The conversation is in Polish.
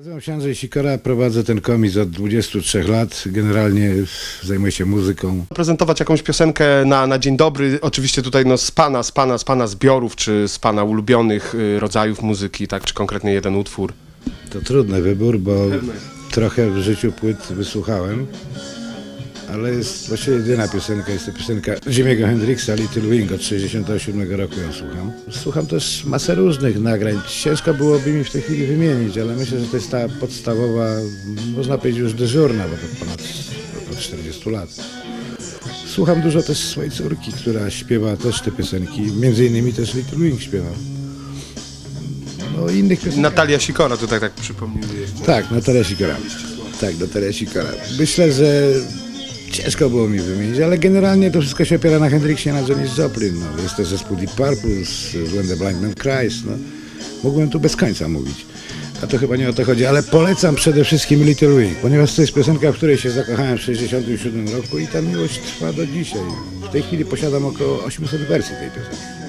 Nazywam się Andrzej Sikora, prowadzę ten komiks od 23 lat. Generalnie zajmuję się muzyką. Prezentować jakąś piosenkę na, na dzień dobry, oczywiście tutaj no z pana, z pana, z pana zbiorów, czy z pana ulubionych y, rodzajów muzyki, tak, czy konkretnie jeden utwór. To trudny wybór, bo trochę w życiu płyt wysłuchałem, ale jest właściwie jedyna piosenka, jest to piosenka Jimmy'ego Hendrixa, Little Wing od 67 roku ją słucham. Słucham też masę różnych nagrań. Ciężko byłoby mi w tej chwili wymienić, ale myślę, że to jest ta podstawowa, można powiedzieć już dyżurna, bo to ponad, ponad 40 lat. Słucham dużo też swojej córki, która śpiewa też te piosenki, między innymi też Little Wing śpiewa. No innych. Natalia Sikora tutaj tak przypomniuje. Tak, Natalia Sikora. Tak, Natalia Sikora. Myślę, że ciężko było mi wymienić, ale generalnie to wszystko się opiera na Hendrixie, na Janis Joplin. No. Jest też zespół Deep z When the Blind Man Cries. No. Mógłbym tu bez końca mówić. A to chyba nie o to chodzi, ale polecam przede wszystkim Little Wing, ponieważ to jest piosenka, w której się zakochałem w 67 roku i ta miłość trwa do dzisiaj. W tej chwili posiadam około 800 wersji tej piosenki.